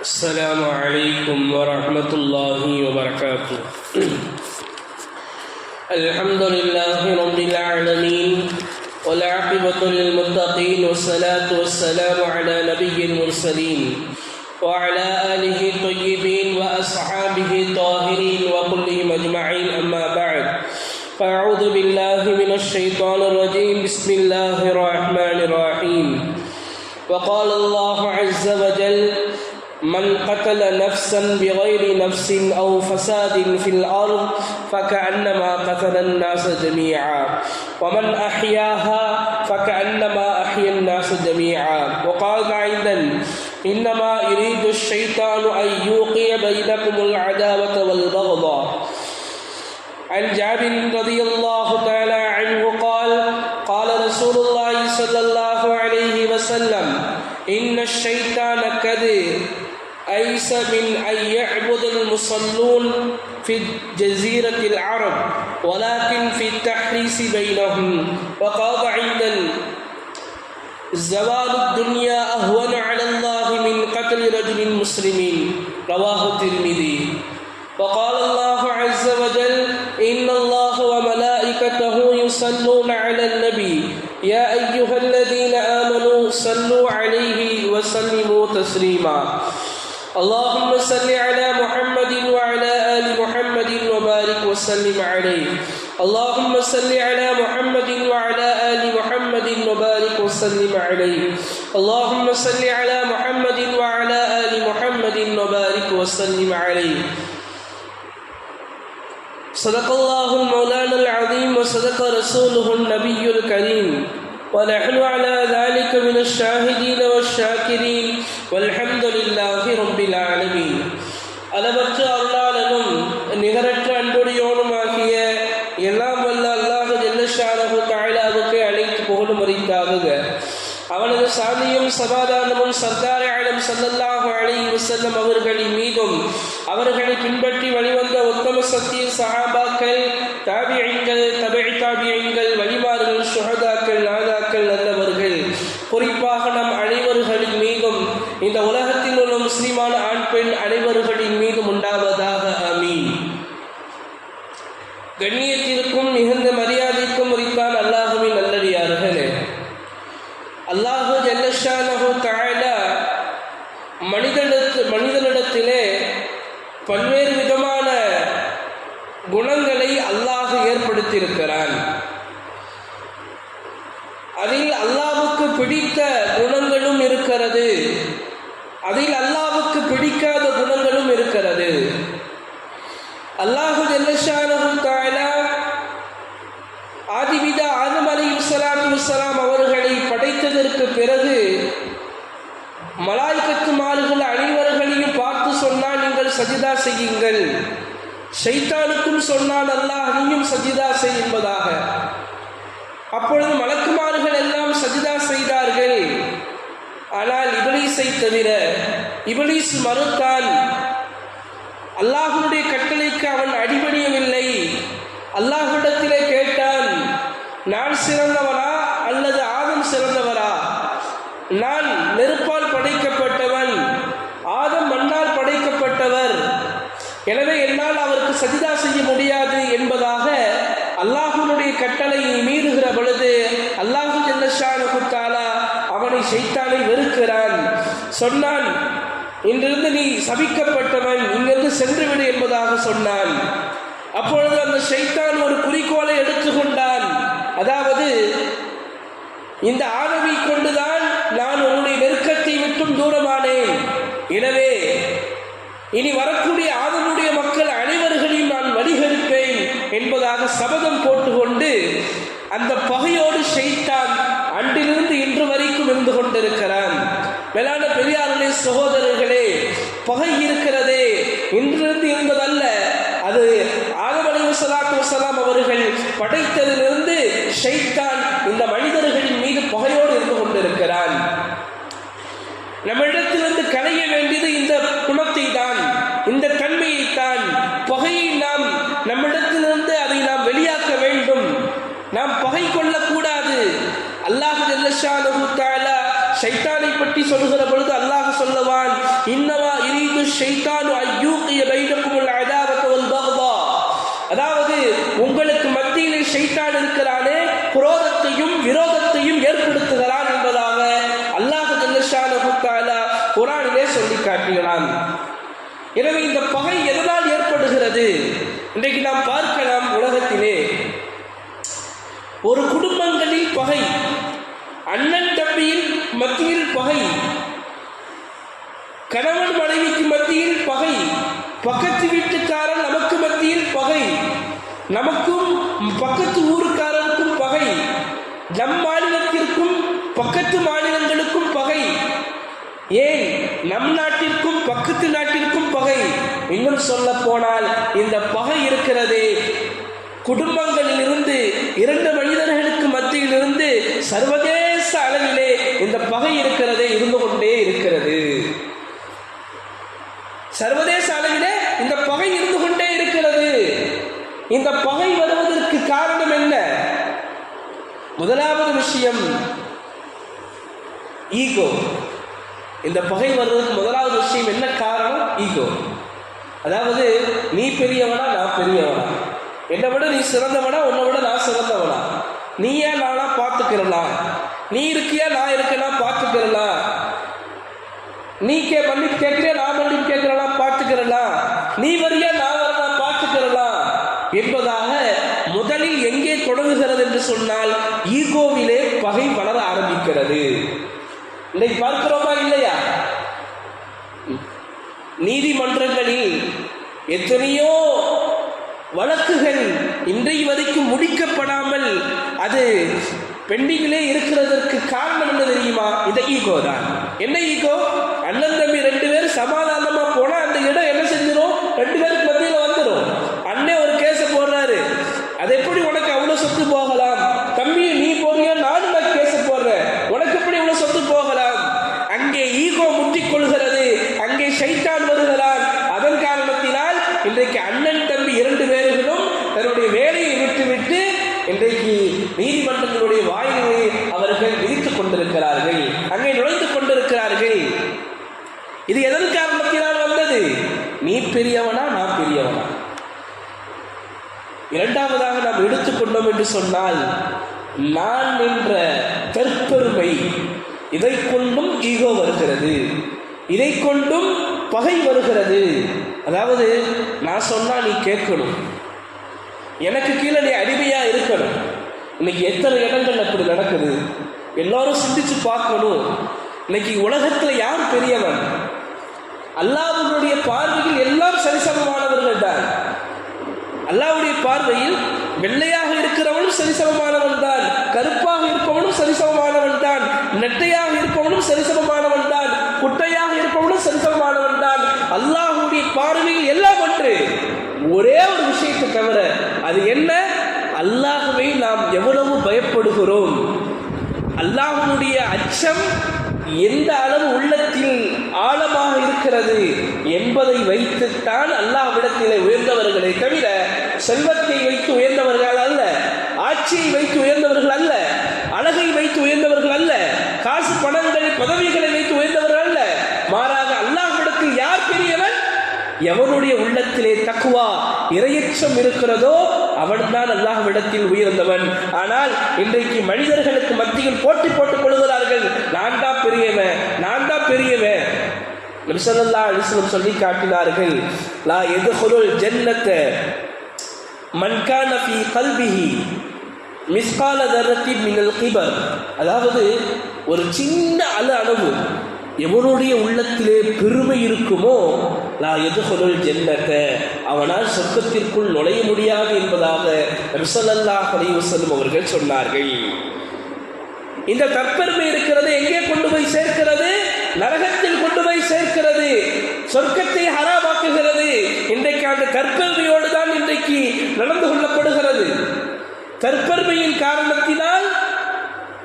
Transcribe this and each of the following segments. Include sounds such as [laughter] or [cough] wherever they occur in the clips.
السلام عليكم ورحمة الله وبركاته. [clears throat] الحمد لله رب العالمين والعاقبة للمتقين والصلاة والسلام على نبي المرسلين وعلى آله الطيبين وأصحابه الطاهرين وكلهم أجمعين أما بعد. فأعوذ بالله من الشيطان الرجيم. بسم الله الرحمن الرحيم. وقال الله عز وجل قتل نفسا بغير نفس أو فساد في الأرض فكأنما قتل الناس جميعا. ومن أحياها فكأنما أحيا الناس جميعا. وقال أيضا إنما يريد الشيطان أن يوقي بينكم العداوة والبغضاء. عن جابر رضي الله تعالى عنه قال قال رسول الله صلى الله عليه وسلم إن الشيطان قد أيس من أن يعبد المصلون في جزيرة العرب ولكن في التحريس بينهم. وقال عند زوال الدنيا أهون على الله من قتل رجل مسلم رواه الترمذي. وقال الله عز وجل إن الله وملائكته يصلون على النبي. يا أيها الذين آمنوا صلوا عليه وسلموا تسليما. اللهم صل على محمد وعلى آل محمد وبارك وسلم عليه. اللهم صل على محمد وعلى آل محمد وبارك وسلم عليه. اللهم صل على محمد وعلى آل محمد وبارك وسلم عليه. صدق الله المولانا العظيم وصدق رسوله النبي الكريم. ونحن على ذلك من الشاهدين والشاكرين والحمد لله رب العالمين அளவற்ற அருளாளனும் நிகரற்ற அன்புடையோனுமாகிய எல்லாம் வல்ல அல்லாஹ் ஜெல்லஷானஹு தாயிலாவுக்கு அழைத்து புகழும் மறித்தாகுக அவனது சாமியும் சமாதானமும் சர்தார் ஆலம் சல்லல்லாஹு அலைஹி வஸல்லம் அவர்களின் மீதும் அவர்களை பின்பற்றி வழிவந்த உத்தம சத்திய சஹாபாக்கள் தாபியங்கள் தபை தாபியங்கள் வழிமார்கள் சுஹதாக்கள் மக்கள் நல்லவர்கள். குறிப்பாக நம் அனைவர்களின் மீதும் இந்த உலகத்தில் உள்ள முஸ்லிமான ஆண் பெண் அனைவர்களின் மீதும் உண்டாவதாக. அமீன் கண்ணிய மிகுந்த மரியாதைக்கும் உரித்தான் அல்லாஹுவின் நல்லடியார்களே அல்லாஹு ஜல்லஷானஹு தாயலா மனிதனிடத்து மனிதனிடத்திலே பல்வேறு விதமான குணங்களை அல்லாஹ் ஏற்படுத்தியிருக்கிறான் அதில் அல்லாவுக்கு பிடித்த குணங்களும் இருக்கிறது அதில் அல்லாவுக்கு பிடிக்காத குணங்களும் இருக்கிறது அல்லாஹு ஜல்லஷானஹு தாயலா ஆதிவித ஆதம் அலி வசலாத்து வசலாம் அவர்களை படைத்ததற்கு பிறகு மலாய்க்கத்து மாறுகள் அனைவர்களையும் பார்த்து சொன்னால் நீங்கள் சஜிதா செய்யுங்கள் ஷைத்தானுக்கும் சொன்னால் அல்லாஹ் நீயும் சஜிதா செய் என்பதாக அப்பொழுது மலக்குமார்கள் எல்லாம் சஜிதா செய்தார்கள். ஆனால் இபலீஸை தவிர இபலீஸ் மறுத்தான். அல்லாஹனுடைய கட்டளைக்கு அவன் அடிபணியவில்லை. அல்லாஹ்விடத்திலே கேட்டான் நான் சிறந்தவனா அல்லது ஆதம் சிறந்தவரா? நான் நெருப்பால் படைக்கப்பட்டவன் ஆதம் மண்ணால் படைக்கப்பட்டவர். எனவே என்னால் அவருக்கு சஜிதா செய்ய முடியும் அல்லாஹுடைய கட்டளையை மீறுகிற பொழுது அல்லாஹு ஜல்லஷானு தாலா அவனை செய்தானை வெறுக்கிறான். சொன்னான் இன்றிருந்து நீ சபிக்கப்பட்டவன் இங்கிருந்து சென்றுவிடு என்பதாக சொன்னான். அப்பொழுது அந்த ஷைத்தான் ஒரு குறிக்கோளை எடுத்துக்கொண்டான். அதாவது இந்த ஆணவி கொண்டுதான் நான் உன்னுடைய நெருக்கத்தை விட்டும் தூரமானேன். எனவே இனி வரக்கூடிய ஆதனுடைய மக்கள் அனைவர்களையும் நான் வழிகெடுப்பேன் என்பதாக சபதம் போட்டுக்கொண்டு அந்த பகையோடு ஷைத்தான் அன்றிலிருந்து இன்று வரைக்கும் இருந்து கொண்டிருக்கிறான். மேலான பெரியார்களே சகோதரர்களே பகை இருக்கிறதே. இன்றிலிருந்து இருந்ததல்ல. அது ஆகமலை சலாத்து வசலாம் அவர்கள் படைத்ததிலிருந்து ஷைத்தான் இந்த மனிதர்களின் மீது பகையோடு இருந்து கொண்டிருக்கிறான். நம்மிடத்திலிருந்து களைய வேண்டியது இந்த குணத்தை தான் இந்த தன்மையை தான் பகையை நாம் நம்மிடத்தில் அதை நாம் வெளியாக்க வேண்டும் நாம் பகை கொள்ளக்கூடாது அல்லாஹு ஜல்லஷானு தாலா ஷைத்தானை பற்றி சொல்லுகிற பொழுது அல்லாஹ் சொல்லுவான் இன்னவா இரிது ஷைத்தானு அய்யூகிய பைனக்குமுல் அதாவத வல் பக்தா. அதாவது உங்களுக்கு மத்தியிலே ஷைத்தான் இருக்கிறானே குரோதத்தையும் விரோதத்தையும் ஏற்படுத்துகிறான் என்பதாக அல்லாஹ் ஜல்லஷானஹு தஆலா குர்ஆனிலே சொல்லி காட்டுகிறான். எனவே இந்த பகை எதனால் ஏற்படுகிறது? இன்றைக்கு நாம் பார்க்கலாம் உலகத்திலே. ஒரு குடும்பங்களில் பகை. அண்ணன் தம்பியின் மத்தியில் பகை. கணவன் மனைவிக்கு மத்தியில் பகை. பக்கத்து வீட்டுக்காரன் நமக்கு மத்தியில் பகை. நமக்கும் பக்கத்து ஊருக்காரருக்கும் பகை. நம் மாநிலத்திற்கும் பக்கத்து மாநிலங்களுக்கும் பகை. ஏன்? நம் நாட்டிற்கும் பக்கத்து நாட்டிற்கும் பகை. இன்னும் சொல்ல போனால் இந்த பகை இருக்கிறது குடும்பங்களில் இருந்து இரண்டு மனிதர்களுக்கு மத்தியில் இருந்து சர்வதேச அளவிலே இந்த பகை இருக்கிறதே இருந்து கொண்டே இருக்கிறது. சர்வதேச அளவிலே இந்த பகை இருந்து கொண்டே இருக்கிறது. இந்த பகை வருவதற்கு காரணம் என்ன? முதலாவது விஷயம் ஈகோ. இந்த பகை வருவதற்கு முதலாவது விஷயம் என்ன காரணம்? ஈகோ. அதாவது நீ பெரியவனா நான் பெரியவனா. என்னை விட நீ சிறந்தவனா உன்னை விட நான் சிறந்தவனா? நீ ஏன் நானா பார்த்துக்கிறலாம் நீ இருக்கியா நான் இருக்கேனா பார்த்துக்கிறனா? நீ கே பண்ணி கேட்கிறியா நான் பண்ணி கேட்கிறலாம் பார்த்துக்கிறனா? நீ வரியா நான் வரலாம் பார்த்துக்கிறலாம் என்பதாக முதலில் எங்கே தொடங்குகிறது என்று சொன்னால் ஈகோவிலே பகை வளர ஆரம்பிக்கிறது. இன்னைக்கு பார்க்கிறோமா இல்லையா? நீதிமன்றங்களில் எத்தனையோ வழக்குகள் இன்றைய வரைக்கும் முடிக்கப்படாமல் அது பெண்டிங்கிலே இருக்கிறதற்கு காரணம் என்ன தெரியுமா? இந்த ஈகோ தான். என்ன ஈகோ? அண்ணன் தம்பி ரெண்டு பேரும் சமாதானமா போனா அந்த இடம் என்ன செஞ்சிடும் ரெண்டு பேரும் மத்தியில் வந்துடும் அண்ணே ஒரு கேஸை போடுறாரு அது எப்படி உனக்கு அவ்வளவு சொத்து போகலாம் தம்பி நீ போறியா நானும் நான் கேஸை போடுறேன் உனக்கு எப்படி இவ்வளவு சொத்து போகலாம் அங்கே ஈகோ முற்றிக் கொள்கிறது அங்கே ஷைத்தான் வருகிறான் அதன் காரணத்தினால் இன்றைக்கு அண்ணன் தம்பி இரண்டு பேர்களும் தன்னுடைய வேலையை விட்டுவிட்டு இன்றைக்கு நீதிமன்றங்களுடைய வாயிலை அவர்கள் விதித்துக் கொண்டிருக்கிறார்கள் அங்கே நுழைந்து கொண்டிருக்கிறார்கள் இது எதன் காரணத்தினால் வந்தது நீ பெரியவனா நான் பெரியவனா? இரண்டாவதாக நாம் எடுத்துக்கொண்டோம் என்று சொன்னால் நான் என்ற தற்பெருமை இதை கொண்டும் ஈகோ வருகிறது. இதை கொண்டும் பகை வருகிறது. அதாவது நான் சொன்னா நீ கேட்கணும். எனக்கு கீழே நீ அடிமையா இருக்கணும். இன்னைக்கு எத்தனை இடங்கள் அப்படி நடக்குது? எல்லாரும் சிந்திச்சு பார்க்கணும். இன்னைக்கு உலகத்துல யார் பெரியவன்? அல்லாவுடைய பார்வையில் எல்லாம் சரிசமமானவர்கள் தான் அல்லாவுடைய பார்வையில் வெள்ளையாக இருக்கிறவனும் சரிசமமானவன் தான் கருப்பாக இருப்பவனும் சரிசமமானவன் தான் நெட்டையாக இருப்பவனும் சரிசமமானவன் தான் குட்டையாக இருப்பவனும் சரிசமமானவன் தான் அல்லாஹுடைய பார்வையில் எல்லாம் ஒன்று. ஒரே ஒரு விஷயத்தை தவிர அது என்ன? அல்லாஹுவை நாம் எவ்வளவு பயப்படுகிறோம்? அல்லாஹ்வுடைய அச்சம் எந்த அளவு உள்ளத்தில் ஆழமாக இருக்கிறது என்பதை வைத்துத்தான் அல்லாஹ்விடத்திலே உயர்ந்தவர்களை தவிர செல்வத்தை வைத்து உயர்ந்தவர்கள் அல்ல ஆட்சியை வைத்து உயர்ந்தவர்கள் அல்ல அழகை வைத்து உயர்ந்தவர்கள் அல்ல காசு பணங்கள் பதவிகளை வைத்து உயர்ந்தவர்கள் அல்ல. மாறாக அல்லாஹ்விடத்தில் யார் பெரியவன்? எவனுடைய உள்ளத்திலே தக்குவா இரையச்சம் இருக்கிறதோ அவன்தான் அல்லாஹ்விடத்தில் உயர்ந்தவன். ஆனால் இன்றைக்கு மனிதர்களுக்கு மத்தியில் போட்டி போட்டுக் கொள்கிறார்கள். நான் தான் பெரியவன் நான் தான் பெரியவன். நபிசல்லா அலிஸ்லம் சொல்லி காட்டினார்கள் லா எதுகுலுல் ஜன்னத்த மன்கான ஃபீ கல்பிஹி மிஸ்கால தரத்தி கிபர். அதாவது ஒரு சின்ன அணு அளவு எவனுடைய உள்ளத்திலே பெருமை இருக்குமோ நான் எதுகொலுள் ஜென்னத்தை அவனால் சொர்க்கத்திற்குள் நுழைய முடியாது என்பதாக ரிசலல்லாஹ் அலைவசல்லம் அவர்கள் சொன்னார்கள். இந்த தற்பெருமை இருக்கிறது எங்கே கொண்டு போய் சேர்க்கிறது? நரகத்தில் கொண்டு போய் சேர்க்கிறது. சொர்க்கத்தை ஹராமாக்குகிறது. இன்றைக்கு அந்த தற்பெருமையோடு தான் இன்றைக்கு நடந்து கொள்ளப்படுகிறது. தற்பெருமையின் காரணத்தினால்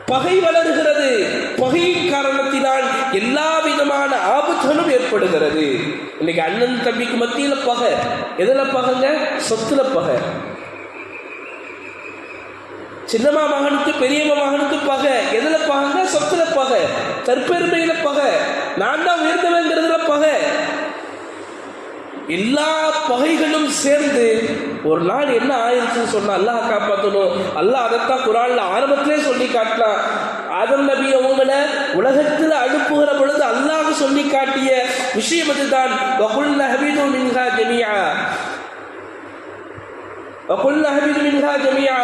பகை வளர்கிறது. பகையின் காரணத்தினால் எல்லா விதமான ஆபத்துகளும் ஏற்படுகிறது. இன்னைக்கு அண்ணன் தம்பிக்கு மத்தியில் பகை. எதில் பகைங்க? சொத்துல பகை. சின்னம்மா மகனுக்கு பெரியம்மா மகனுக்கு பகை. எதுல பகைங்க? சொத்துல பகை. தற்பெருமையில பகை. நான் தான் உயர்ந்தவங்கிறதுல பகை. எல்லா பகைகளும் சேர்ந்து ஒரு நாள் என்ன ஆயிருச்சுன்னு சொன்னா அல்லாஹ் காப்பாற்றணும் அல்லாஹ் அதைத்தான் குரான்ல ஆரம்பத்திலே சொல்லி காட்டினான் ஆதம் நபி அவங்கள உலகத்தில் அனுப்புகிற பொழுது அல்லாஹ் சொல்லி காட்டிய விஷயம் அதுதான். மின்ஹா ஜமியா வகுல்ல ஹபீது மின்ஹா ஜமியா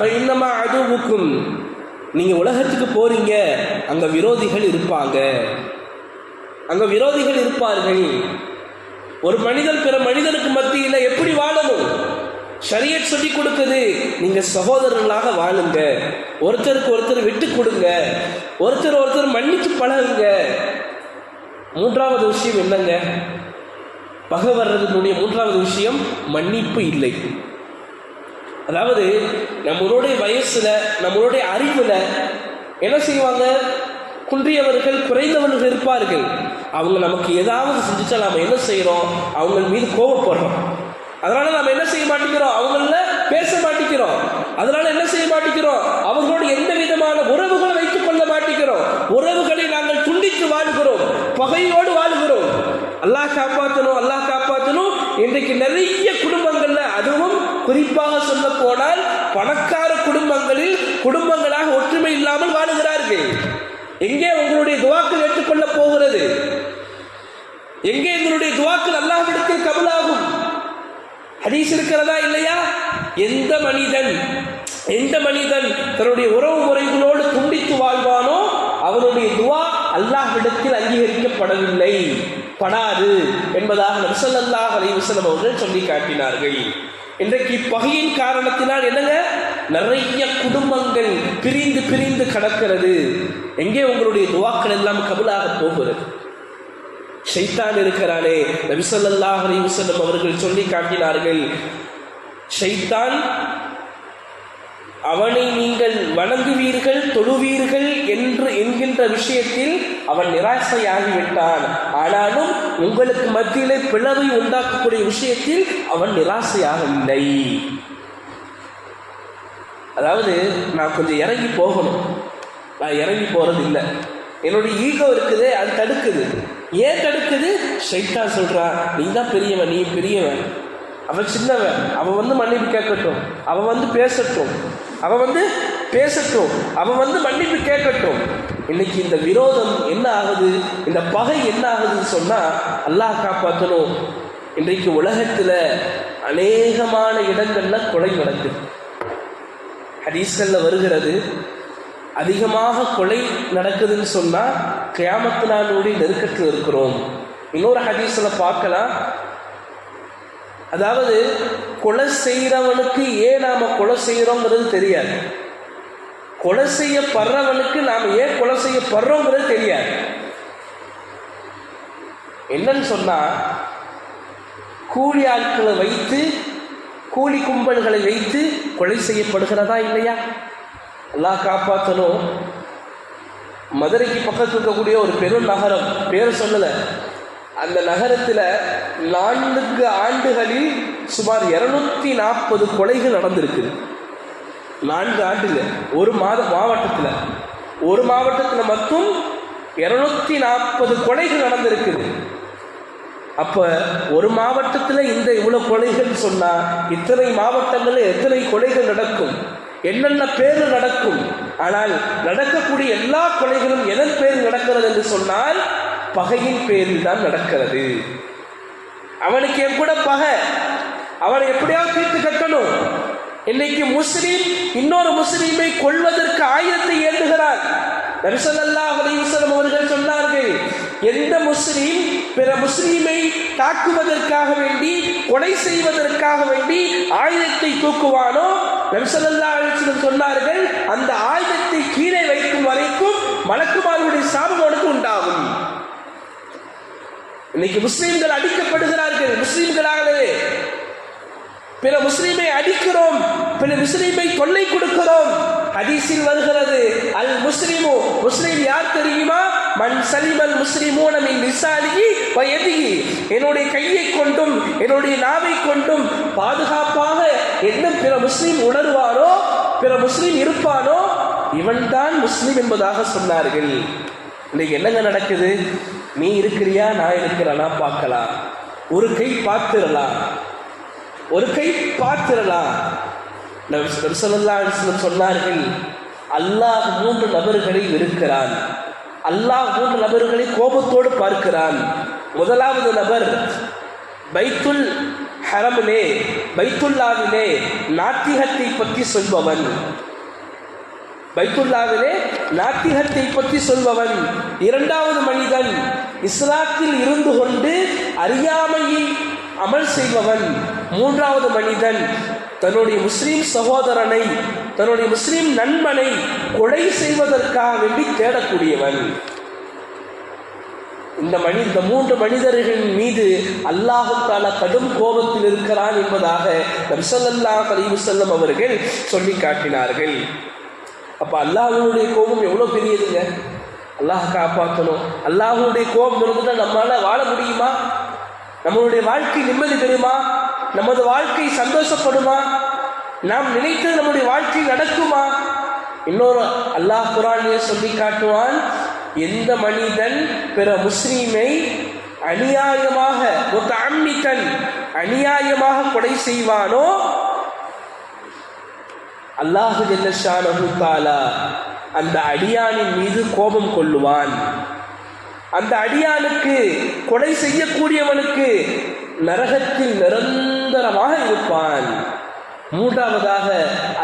இன்னமா அதுவுக்கும். நீங்க உலகத்துக்கு போறீங்க அங்க விரோதிகள் இருப்பாங்க. அங்க விரோதிகள் இருப்பார்கள். ஒரு மனிதன் பிற மனிதனுக்கு மத்தியில் எப்படி வாழணும்? ஷரியத் சொல்லி கொடுக்குது. நீங்க சகோதரர்களாக வாழுங்க. ஒருத்தருக்கு ஒருத்தர் விட்டு கொடுங்க. ஒருத்தர் ஒருத்தர் மன்னிச்சு பழகுங்க. மூன்றாவது விஷயம் என்னங்க? பகை வர்றதுனுடைய மூன்றாவது விஷயம் மன்னிப்பு இல்லை. அதாவது நம்மளுடைய வயசுல நம்மளுடைய அறிவுல என்ன செய்வாங்க? குன்றியவர்கள் குறைந்தவர்கள் இருப்பார்கள். அவங்க நமக்கு ஏதாவது செஞ்சுட்டா நாம் என்ன செய்கிறோம் அவங்க மீது கோவப்படுறோம். அதனால நம்ம என்ன செய்ய மாட்டேங்கிறோம்? அவங்கள பேச மாட்டேங்கிறோம். அதனால என்ன செய்ய மாட்டேங்கிறோம்? அவங்களோட எந்த விதமான உறவுகளை வைத்துக் கொள்ள மாட்டேங்கிறோம். உறவுகளை நாங்கள் துண்டித்து வாழ்கிறோம். பகையோடு வாழ்கிறோம். அல்லாஹ் காப்பாற்றணும் அல்லாஹ் காப்பாற்றணும் இன்றைக்கு நிறைய குடும்பங்கள்ல அதுவும் குறிப்பாக சொல்ல போனால் பணக்கார குடும்பங்களில் குடும்பங்களாக ஒற்றுமை இல்லாமல் வாழுகிறார்கள். எங்கே உங்களுடைய துவாக்கள் ஏற்றுக்கொள்ள போகிறது? எங்கே எங்களுடைய துவாக்கள் அல்லாஹ்விடத்தில் கபலாகும்? ஹதீஸ் இருக்கிறதா இல்லையா? எந்த மனிதன் எந்த மனிதன் தன்னுடைய உறவு முறைகளோடு துண்டித்து வாழ்வானோ அவனுடைய துவா அல்லாஹ்விடத்தில் அங்கீகரிக்கப்படவில்லை. படாது என்பதாக நபிசல்லாஹ் அலைவசலம் அவர்கள் சொல்லி காட்டினார்கள். இன்றைக்கு பகையின் காரணத்தினால் என்னங்க? நிறைய குடும்பங்கள் பிரிந்து பிரிந்து கடக்கிறது. எங்கே உங்களுடைய துவாக்கள் எல்லாம் கபலாக போகிறது? ஷைத்தான் இருக்கிறானே. நபிசல்லாஹ் அலைவசல்லம் அவர்கள் சொல்லி காட்டினார்கள் ஷைத்தான் அவனை நீங்கள் வணங்குவீர்கள் தொழுவீர்கள் என்று என்கின்ற விஷயத்தில் அவன் நிராசையாகிவிட்டான். ஆனாலும் உங்களுக்கு மத்தியிலே பிளவை உண்டாக்கக்கூடிய விஷயத்தில் அவன் நிராசையாகவில்லை. அதாவது நான் கொஞ்சம் இறங்கி போகணும். நான் இறங்கி போகிறது இல்லை. என்னுடைய ஈகோ இருக்குது அது தடுக்குது. ஏன் தடுக்குது? ஷைட்டா சொல்கிறான் நீ தான் பெரியவன் நீ பெரியவன். அவன் சின்னவன். அவன் வந்து மன்னிப்பு கேட்கட்டும். அவன் வந்து பேசட்டும். அவன் வந்து பேசட்டும். அவன் வந்து மன்னிப்பு கேட்கட்டும். இன்னைக்கு இந்த விரோதம் என்ன ஆகுது? இந்த பகை என்ன ஆகுதுன்னு சொன்னால் அல்லாஹ் காப்பாற்றணும் இன்றைக்கு உலகத்தில் அநேகமான இடங்களில் கொலை நடக்குது. ஹதீஸ்கள்ல வருகிறது. அதிகமாக கொலை நடக்குதுன்னு சொன்னால் கியாமத்து நாளுடைய நெருக்கத்தில் இருக்கிறோம். இன்னொரு ஹதீஸில் பார்க்கலாம். அதாவது கொலை செய்கிறவனுக்கு ஏன் நாம் கொலை செய்கிறோங்கிறது தெரியாது. கொலை செய்யப்படுறவனுக்கு நாம் ஏன் கொலை செய்யப்படுறோங்கிறது தெரியாது. என்னன்னு சொன்னால் கூலி ஆட்களை வைத்து கூலி கும்பல்களை வைத்து கொலை செய்யப்படுகிறதா இல்லையா? எல்லாம் காப்பாற்றணும் மதுரைக்கு பக்கத்தில் இருக்கக்கூடிய ஒரு பெரும் நகரம். பேர் சொல்லலை. அந்த நகரத்தில் நான்கு ஆண்டுகளில் சுமார் இருநூத்தி நாற்பது கொலைகள் நடந்திருக்குது நான்கு ஆண்டுல ஒரு மாத மாவட்டத்தில். ஒரு மாவட்டத்தில் மட்டும் இருநூத்தி நாற்பது கொலைகள் நடந்திருக்குது. அப்ப ஒரு மாவட்டத்தில் இந்த இவ்வளவு கொலைகள் சொன்னா இத்தனை மாவட்டங்களில் எத்தனை கொலைகள் நடக்கும்? என்னென்ன பேர் நடக்கும்? ஆனால் நடக்கக்கூடிய எல்லா கொலைகளும் எதன் பேர் நடக்கிறது என்று சொன்னால் பகையின் பேரில் தான் நடக்கிறது. அவனுக்கு என் கூட பகை. அவனை எப்படியாவது தீர்த்து கட்டணும். இன்னைக்கு முஸ்லீம் இன்னொரு முஸ்லீமை கொள்வதற்கு ஆயுதத்தை ஏந்துகிறார் நரிசல்லா அவர்கள் சொன்னார்கள் எந்த முஸ்லீம் பிற முஸ்லீமை தாக்குவதற்காக வேண்டி கொலை செய்வதற்காக வேண்டி ஆயுதத்தை தூக்குவானோ? நரிசல்லா அலிவசலம் சொன்னார்கள் அந்த ஆயுதத்தை கீழே வைக்கும் வரைக்கும் மலக்குமாருடைய சாபம் அவனுக்கு உண்டாகும். இன்னைக்கு முஸ்லீம்கள் அடிக்கப்படுகிறார்கள் முஸ்லீம்களாகவே. பிற முஸ்லீமை அடிக்கிறோம் பிற முஸ்லீமை தொல்லை கொடுக்கிறோம். ஹதீஸில் வருகிறது அல் முஸ்லீமோ முஸ்லீம் யார் தெரியுமா? மண் சலிமல் முஸ்லிமூன மின் விசாலிகி வயதிகி என்னுடைய கையை கொண்டும் என்னுடைய நாவை கொண்டும் பாதுகாப்பாக என்ன பிற முஸ்லீம் உணர்வாரோ பிற முஸ்லீம் இருப்பானோ இவன்தான் முஸ்லீம் என்பதாக சொன்னார்கள். இன்னைக்கு என்னங்க நடக்குது? நீ இருக்கிறியா? நான் இருக்கிறானா? பார்க்கலாம். ஒரு கை பார்த்திரலாம் ஒரு கை பார்த்திரலாம் சொன்னார்கள் அல்லாஹ் மூன்று நபர்களை இருக்கிறான் அல்லாஹ் மூன்று நபர்களை கோபத்தோடு பார்க்கிறான். முதலாவது நபர் பைத்துல் ஹரமிலே பைத்துல்லாவிலே நாத்திகத்தை பற்றி சொல்பவன். பைத்துல்லாவிலே நாத்திகத்தை பற்றி சொல்பவன். இரண்டாவது மனிதன் இஸ்லாத்தில் இருந்து கொண்டு அறியாமையை அமல் செய்பவன். மூன்றாவது மனிதன் தன்னுடைய முஸ்லீம் சகோதரனை தன்னுடைய முஸ்லீம் நண்பனை கொலை செய்வதற்காக வேண்டி தேடக்கூடியவன். இந்த மனி இந்த மூன்று மனிதர்களின் மீது அல்லாஹுத்தால கடும் கோபத்தில் இருக்கிறான் என்பதாக நம்சல்லா அலிவு அவர்கள் சொல்லி காட்டினார்கள். அப்போ அல்லாஹனுடைய கோபம் எவ்வளோ பெரியதுங்க? அல்லாஹ் காப்பாற்றணும் அல்லாஹனுடைய கோபம் இருந்துட்டா நம்மளால வாழ முடியுமா? நம்மளுடைய வாழ்க்கை நிம்மதி பெறுமா? நமது வாழ்க்கை சந்தோஷப்படுமா? நாம் நினைத்தது நம்முடைய வாழ்க்கை நடக்குமா? இன்னொரு அல்லாஹ் குரானிய சொல்லி காட்டுவான் எந்த மனிதன் பிற முஸ்லீமை அநியாயமாக ஒரு அம்மித்தன் அநியாயமாக கொலை செய்வானோ? அல்லாஹு ஜல்லஷானஹு அந்த அடியானின் மீது கோபம் கொள்ளுவான். அந்த அடியானுக்கு கொலை செய்யக்கூடியவனுக்கு நரகத்தில் நிரந்தரமாக இருப்பான். மூன்றாவதாக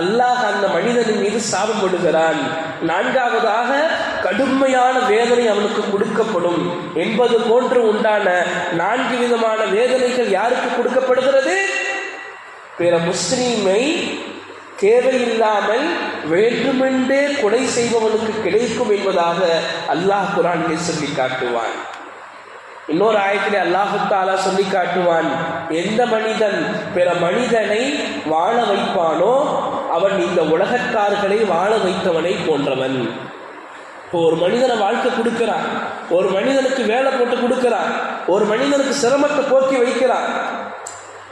அல்லாஹ் அந்த மனிதனின் மீது சாபப்படுகிறான் நான்காவதாக கடுமையான வேதனை அவனுக்கு கொடுக்கப்படும். என்பது போன்று உண்டான நான்கு விதமான வேதனைகள் யாருக்கு கொடுக்கப்படுகிறது? பிற முஸ்லீமை தேவையில்லாமல் வேண்டுமென்றே கொலை செய்பவனுக்கு கிடைக்கும் என்பதாக அல்லாஹ் குரான் சொல்லி காட்டுவான். இன்னொரு ஆயத்தில் அல்லாஹுத்தாலா சொல்லி காட்டுவான் எந்த மனிதன் பிற மனிதனை வாழ வைப்பானோ அவன் இந்த உலகத்தார்களை வாழ வைத்தவனை போன்றவன். இப்போ ஒரு மனிதனை வாழ்க்கை கொடுக்கிறான் ஒரு மனிதனுக்கு வேலை போட்டு கொடுக்கிறான் ஒரு மனிதனுக்கு சிரமத்தை போக்கி வைக்கிறான்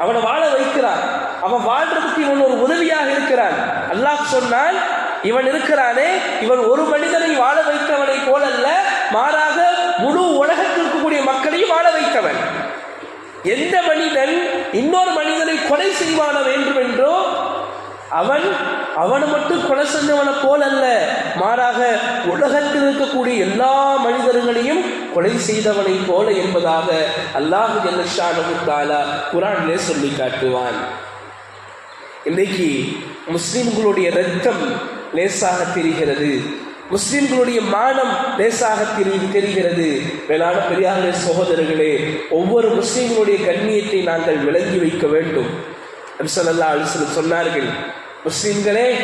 அவனை வாழ வைக்கிறான் அவன் வாழ்றதுக்கு இவன் ஒரு உதவியாக இருக்கிறான். அல்லாஹ் சொன்னால் இவன் இருக்கிறானே. இவன் ஒரு மனிதனை வாழ வைத்தவனை போலல்ல மாறாக முழு உலகத்தில் இருக்கக்கூடிய மக்களையும் வாழ வைத்தவன். எந்த மனிதன் இன்னொரு மனிதனை கொலை செய்வான வேண்டும் என்றோ அவன் அவனை மட்டும் கொலை செஞ்சவனை போல் அல்ல மாறாக உலகத்தில் இருக்கக்கூடிய எல்லா மனிதர்களையும் கொலை செய்தவனை போல என்பதாக அல்லாஹு ஜல்லஷானு குரானிலே சொல்லி காட்டுவான். இன்றைக்கு முஸ்லிம்களுடைய ரத்தம் லேசாக தெரிகிறது. முஸ்லிம்களுடைய மானம் லேசாக தெரிகிறது. மேலான பெரியார்களே சகோதரர்களே ஒவ்வொரு முஸ்லிம்களுடைய கண்ணியத்தை நாங்கள் விளங்கி வைக்க வேண்டும். அலிசல்லா அலிசல் சொன்னார்கள் முஸ்லிம்களே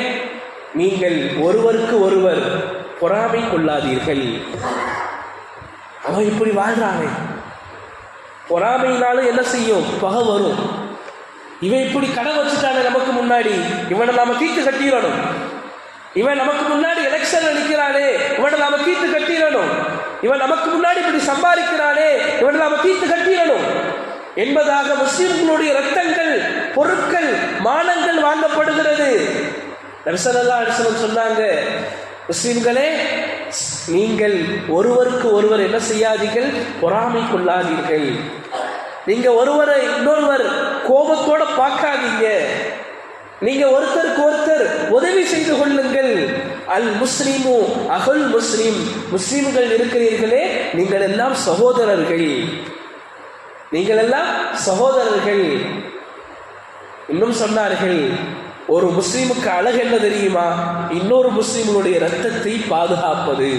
நீங்கள் ஒருவருக்கு ஒருவர் பொறாமை கொள்ளாதீர்கள். அவன் இப்படி வாழ்றானே. பொறாமையினாலும் என்ன செய்யும்? பகை வரும். இவன் இப்படி கடை வச்சுட்டானே நமக்கு முன்னாடி. இவனை நாம தீர்த்து கட்டிடணும். இவன் நமக்கு முன்னாடி எலெக்ஷன் நிற்கிறானே. இவனை நாம தீர்த்து கட்டிடணும். இவன் நமக்கு முன்னாடி இப்படி சம்பாதிக்கிறானே. இவனை நாம தீர்த்து கட்டிடணும். என்பதாக முஸ்லிம்களுடைய ரத்தங்கள் பொருட்கள் மானங்கள் வாங்கப்படுகிறது. நரிசனல்லா அரிசனம் சொன்னாங்க முஸ்லிம்களே நீங்கள் ஒருவருக்கு ஒருவர் என்ன செய்யாதீர்கள்? பொறாமை கொள்ளாதீர்கள் நீங்க ஒருவரை இன்னொருவர் கோபத்தோட பார்க்காதீங்க. நீங்க ஒருத்தருக்கு ஒருத்தர் உதவி செய்து கொள்ளுங்கள். அல் முஸ்லீமு அகுல் முஸ்லீம். முஸ்லீம்கள் இருக்கிறீர்களே நீங்கள் எல்லாம் சகோதரர்கள். நீங்கள் எல்லாம் சகோதரர்கள். இன்னும் சொன்னார்கள் ஒரு முஸ்லீமுக்கு அழகு என்ன தெரியுமா? இன்னொரு முஸ்லீம்களுடைய ரத்தத்தை பாதுகாப்பது.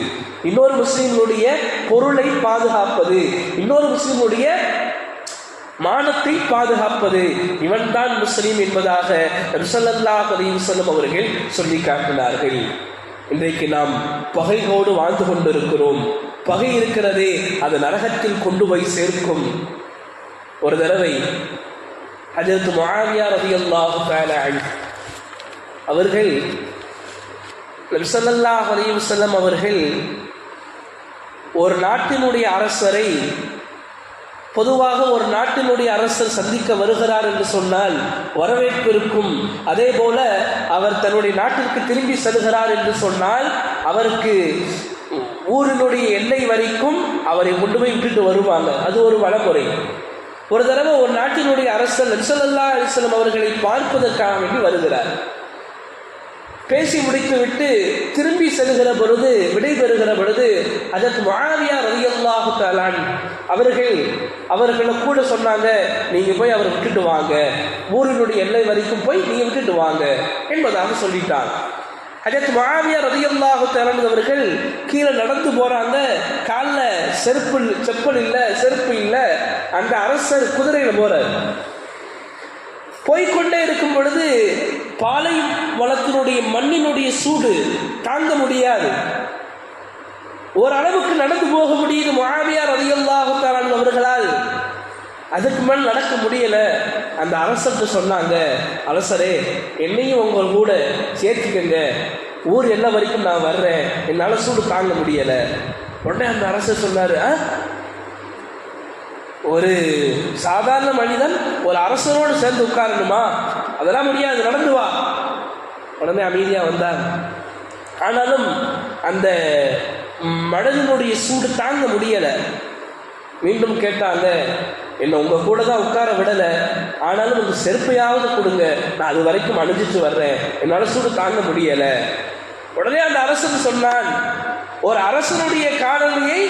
இன்னொரு முஸ்லீம்களுடைய பொருளை பாதுகாப்பது. இன்னொரு முஸ்லீம்களுடைய மானத்தை பாதுகாப்பது. இவன்தான் முஸ்லீம் என்பதாக ரிசல்லா செல்லும் அவர்கள் சொல்லி காட்டினார்கள். இன்றைக்கு நாம் பகையோடு வாழ்ந்து கொண்டிருக்கிறோம். பகை இருக்கிறதே அது நரகத்தில் கொண்டு போய் சேர்க்கும். ஒரு தடவை அதற்கு முஆவியா ரலியல்லாஹு தஆலா அவர்கள் நபிசல்லாஹ் அலைஹி அவர்கள் ஒரு நாட்டினுடைய அரசரை பொதுவாக ஒரு நாட்டினுடைய அரசர் சந்திக்க வருகிறார் என்று சொன்னால் வரவேற்பு இருக்கும். அதே போல அவர் தன்னுடைய நாட்டிற்கு திரும்பி செல்கிறார் என்று சொன்னால் அவருக்கு ஊரினுடைய எல்லை வரைக்கும் அவரை கொண்டு போய் விட்டுட்டு வருவாங்க. அது ஒரு வளமுறை ஒரு தடவை ஒரு நாட்டினுடைய அரசர் லட்சலல்லா அலிஸ்லம் அவர்களை பார்ப்பதற்காக வேண்டி வருகிறார். பேசி முடித்து விட்டு திரும்பி செல்கிற பொழுது விடைபெறுகிற பொழுது அதற்கு மாவியா ரதியல்லாஹு தாலான் அவர்கள் அவர்களை கூட சொன்னாங்க நீங்க போய் அவரை விட்டுட்டு வாங்க. ஊரினுடைய எல்லை வரைக்கும் போய் நீங்க விட்டுட்டு வாங்க என்பதாக சொல்லிட்டாங்க அதற்கு மாவியா ரதியல்லாஹு தாலான் அவர்கள் கீழே நடந்து போறாங்க. காலில் செருப்பு செப்பல் இல்லை செருப்பு இல்லை. அந்த அரசர் குதிரையில போகிறார் போய்கொண்டே இருக்கும் பொழுது பாலை வளத்தினுடைய மண்ணினுடைய சூடு தாங்க முடியாது. ஓரளவுக்கு நடந்து போக முடியுது மாவியார் அதிகல்லாஹுத்தாரான் அவர்களால். அதுக்கு மேல் நடக்க முடியல. அந்த அரசர்கிட்ட சொன்னாங்க அரசரே என்னையும் உங்கள் கூட சேர்த்துக்கங்க. ஊர் என்ன வரைக்கும் நான் வர்றேன். என்னால் சூடு தாங்க முடியலை. உடனே அந்த அரசர் சொன்னார் ஒரு சாதாரண மனிதன் ஒரு அரசரோடு சேர்ந்து உட்காரணுமா? அதெல்லாம் முடியாது நடந்து வா. உடனே அமைதியாக வந்தார். ஆனாலும் அந்த மடலினுடைய சூடு தாங்க முடியலை. மீண்டும் கேட்டாங்க என்னை உங்கள் கூட தான் உட்கார விடலை. ஆனாலும் உங்கள் செருப்பையாவது கொடுங்க. நான் அது வரைக்கும் அணிஞ்சிட்டு வர்றேன். என்னால் சூடு தாங்க முடியலை. உடனே அந்த அரசன் சொன்னான் ஒரு அரசனுடைய காலனியை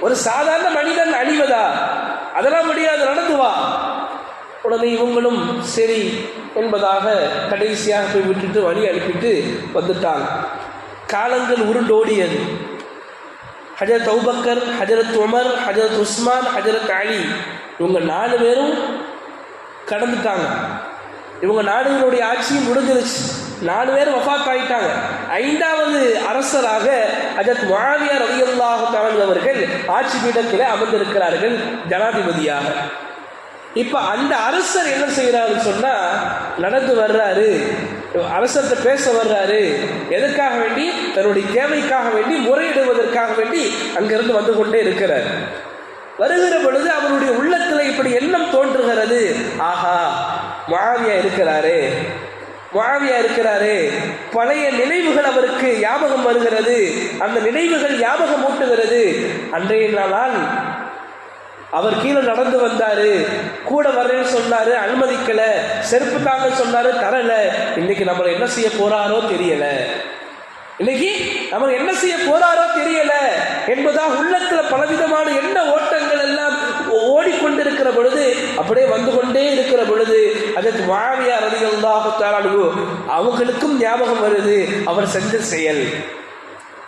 ஒரு சாதாரண மனிதன் அணிவதா? அதெல்லாம் முடியாது நடந்து வா உடனே இவங்களும் சரி என்பதாக கடைசியாக போய் விட்டுட்டு வழி அனுப்பிட்டு வந்துட்டாங்க. காலங்கள் உருண்டோடியது. ஹஜரத் அவுபக்கர் ஹஜரத் உமர் ஹஜரத் உஸ்மான் ஹஜரத் அலி இவங்க நாலு பேரும் கடந்துட்டாங்க. இவங்க நாடுகளுடைய ஆட்சியும் முடிஞ்சிருச்சு. நாலு பேர் வஃத் ஆகிட்டாங்க ஐந்தாவது அரசராக அஜத் மாவியா ரவியல்லாஹு அவர்கள் ஆட்சி பீடத்தில் அமர்ந்திருக்கிறார்கள் ஜனாதிபதியாக. இப்போ அந்த அரசர் என்ன செய்கிறாருன்னு சொன்னால் நடந்து வர்றாரு அரசர்கிட்ட பேச வர்றாரு. எதற்காக வேண்டி? தன்னுடைய தேவைக்காக வேண்டி முறையிடுவதற்காக வேண்டி அங்கிருந்து வந்து கொண்டே இருக்கிறார். வருகிற பொழுது அவருடைய உள்ளத்தில் இப்படி எண்ணம் தோன்றுகிறது. ஆஹா மாவியா இருக்கிறாரு. மாவியா இருக்கிறாரு. பழைய நினைவுகள் அவருக்கு ஞாபகம் வருகிறது. அந்த நினைவுகள் ஞாபகம் ஊட்டுகிறது. அன்றைய நாளால் அவர் கீழே நடந்து வந்தாரு. கூட வர்றேன்னு சொன்னாரு அனுமதிக்கல. செருப்பு தாங்க சொன்னாரு தரல. இன்னைக்கு நம்மளை என்ன செய்ய போறாரோ தெரியல. இன்னைக்கு நம்ம என்ன செய்ய போறாரோ தெரியல என்பதா உள்ளத்துல பலவிதமான என்ன ஓட்டங்கள் எல்லாம் ஓடிக்கொண்டிருக்கிற பொழுது அப்படியே வந்து கொண்டே இருக்கிற பொழுது அதற்கு மாவியார் அதிகம் அவங்களுக்கும் ஞாபகம் வருது அவர் செஞ்ச செயல்.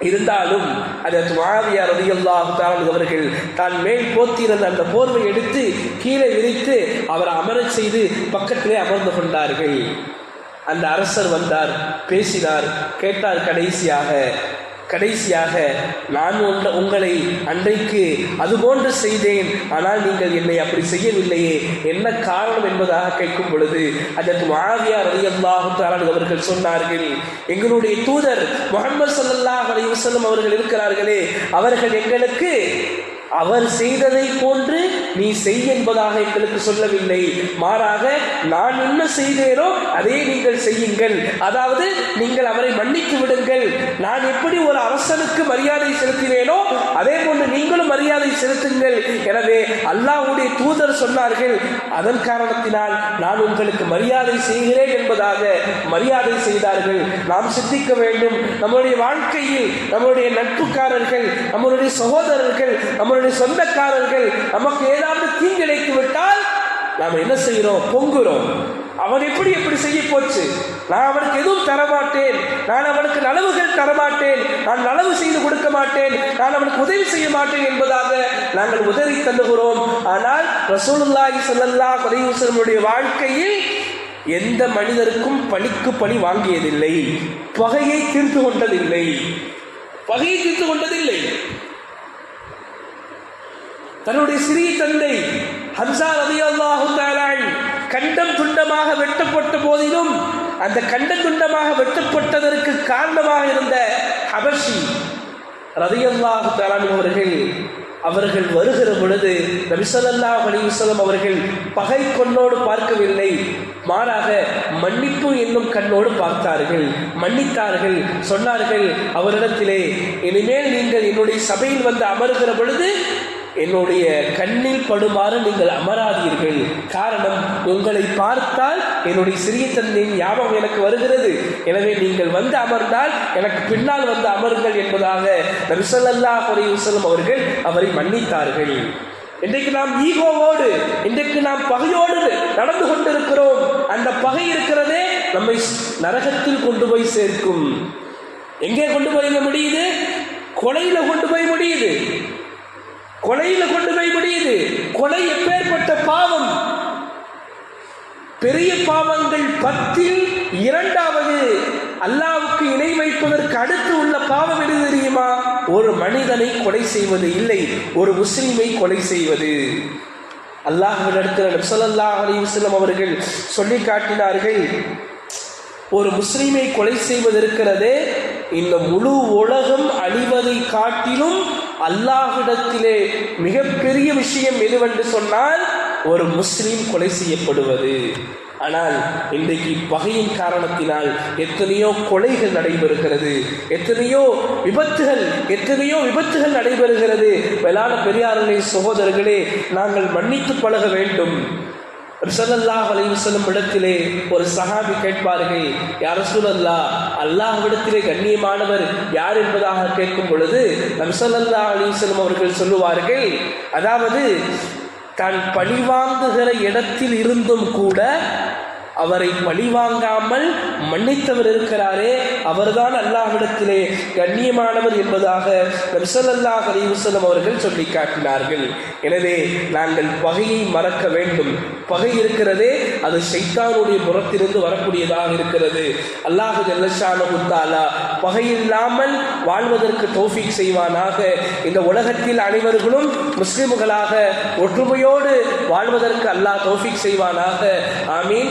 இருந்தாலும் அதற்கு மாவியார் ரதியல்லாஹு அவர்கள் தான் மேல் போத்திருந்த அந்த போர்வை எடுத்து கீழே விரித்து அவர் அமரச் செய்து பக்கத்திலே அமர்ந்து கொண்டார்கள். அந்த அரசர் வந்தார் பேசினார் கேட்டார் கடைசியாக கடைசியாக நான் உங்களை அன்றைக்கு அதுபோன்று செய்தேன். ஆனால் நீங்கள் என்னை அப்படி செய்யவில்லையே. என்ன காரணம் என்பதாக கேட்கும் பொழுது அதற்கு மாவியார் அலியல்லாஹு அவர்கள் சொன்னார்கள் எங்களுடைய தூதர் முகமது சல்லாஹ் அலி வசலம் அவர்கள் இருக்கிறார்களே. அவர்கள் எங்களுக்கு அவர் செய்ததை போன்று நீ செய் என்பதாக எங்களுக்கு சொல்லவில்லை. மாறாக நான் என்ன செய்தேனோ அதே நீங்கள் செய்யுங்கள். அதாவது நீங்கள் அவரை மன்னித்து விடுங்கள். நான் எப்படி ஒரு அரசனுக்கு மரியாதை செலுத்தினேனோ அதே போன்று நீங்களும் மரியாதை செலுத்துங்கள். எனவே அல்லாஹுடைய தூதர் சொன்னார்கள் அதன் காரணத்தினால் நான் உங்களுக்கு மரியாதை செய்கிறேன் என்பதாக. மரியாதை செய்தார்கள். நாம் சிந்திக்க வேண்டும். நம்முடைய வாழ்க்கையில் நம்முடைய நட்புக்காரர்கள் நம்மளுடைய சகோதரர்கள் நம்மளுடைய நம்முடைய சொந்தக்காரர்கள் நமக்கு ஏதாவது தீங்கிழைத்து விட்டால் நாம் என்ன செய்கிறோம் பொங்குறோம். அவன் எப்படி எப்படி செய்ய போச்சு? நான் அவனுக்கு எதுவும் தரமாட்டேன். நான் அவனுக்கு நலவுகள் தரமாட்டேன். நான் நலவு செய்து கொடுக்க மாட்டேன். நான் அவனுக்கு உதவி செய்ய மாட்டேன் என்பதாக நாங்கள் உதவி தந்துகிறோம். ஆனால் ரசூலுல்லாஹி சல்லல்லா குறைவுசனுடைய வாழ்க்கையில் எந்த மனிதருக்கும் பணிக்கு பணி வாங்கியதில்லை. பகையை தீர்த்து கொண்டதில்லை. பகையை தீர்த்து கொண்டதில்லை. தன்னுடைய சிறிய தந்தை ஹம்சா ரதியல்லாஹு கண்டம் துண்டமாக வெட்டப்பட்ட போதிலும் அந்த கண்ட துண்டமாக வெட்டப்பட்டதற்கு காரணமாக இருந்த ஹபஷி ரதியல்லாஹு தாலான் அவர்கள் அவர்கள் வருகிற பொழுது நபிசல்லா அலிவசலம் அவர்கள் பகை கொண்டோடு பார்க்கவில்லை. மாறாக மன்னிப்பு என்னும் கண்ணோடு பார்த்தார்கள். மன்னித்தார்கள். சொன்னார்கள் அவரிடத்திலே இனிமேல் நீங்கள் என்னுடைய சபையில் வந்து அமருகிற பொழுது என்னுடைய கண்ணில் படுமாறு நீங்கள் அமராதீர்கள். காரணம் உங்களை பார்த்தால் என்னுடைய சிறிய தந்தையின் ஞாபகம் எனக்கு வருகிறது. எனவே நீங்கள் வந்து அமர்ந்தால் எனக்கு பின்னால் வந்து அமருங்கள் என்பதாக நபிசல்லா அலைஹி அவர்கள் அவரை மன்னித்தார்கள். இன்றைக்கு நாம் ஈகோவோடு இன்றைக்கு நாம் பகையோடு நடந்து கொண்டிருக்கிறோம். அந்த பகை இருக்கிறதே நம்மை நரகத்தில் கொண்டு போய் சேர்க்கும். எங்கே கொண்டு போய் முடியுது? கொலையில கொண்டு போய் முடியுது. கொலையில கொண்டு போய் முடியுது கொலை எப்பேற்பட்ட பாவம்? பெரிய பாவங்கள் பத்தில் இரண்டாவது அல்லாவுக்கு இணை வைப்பதற்கு அடுத்து உள்ள பாவம் எது தெரியுமா? ஒரு மனிதனை கொலை செய்வது இல்லை ஒரு முஸ்லிமை கொலை செய்வது. அல்லாஹ்விடத்தில் நப்சல்லாஹ் அலிவசல்லம் அவர்கள் சொல்லி காட்டினார்கள் ஒரு முஸ்லீமை கொலை செய்வது இருக்கிறதே இந்த முழு உலகம் அழிவதை காட்டிலும் அல்லாஹிடத்திலே மிகப்பெரிய விஷயம் எதுவென்று சொன்னால் ஒரு முஸ்லீம் கொலை செய்யப்படுவது. ஆனால் இன்றைக்கு பகையின் காரணத்தினால் எத்தனையோ கொலைகள் நடைபெறுகிறது எத்தனையோ விபத்துகள் எத்தனையோ விபத்துகள் நடைபெறுகிறது. வேளாண் பெரியார்களே சகோதரர்களே நாங்கள் மன்னித்து பழக வேண்டும். ரிசல்லாஹ் அலைவசல்லம் இடத்திலே ஒரு சஹாபி கேட்பார்கள் யார் சூழல்லா அல்லாஹ்விடத்திலே கண்ணியமானவர் யார் என்பதாக கேட்கும் பொழுது நம்சல்லா அலிவசல்லம் அவர்கள் சொல்லுவார்கள் அதாவது தான் பழிவாங்குகிற இடத்தில் இருந்தும் கூட அவரை பழிவாங்காமல் மன்னித்தவர் இருக்கிறாரே அவர்தான் அல்லாஹ்விடத்திலே கண்ணியமானவர் என்பதாக நபிசல்லாஹ் அலிவசல்லம் அவர்கள் சொல்லி காட்டினார்கள். எனவே நாங்கள் பகையை மறக்க வேண்டும். பகை இருக்கிறதே அது ஷைத்தானுடைய புறத்திலிருந்து வரக்கூடியதாக இருக்கிறது. அல்லாஹு ஜல்லஷானகுத்தாலா பகை இல்லாமல் வாழ்வதற்கு தோஃபிக் செய்வானாக. இந்த உலகத்தில் அனைவர்களும் முஸ்லிம்களாக ஒற்றுமையோடு வாழ்வதற்கு அல்லாஹ் தோஃபிக் செய்வானாக. ஆமீன்.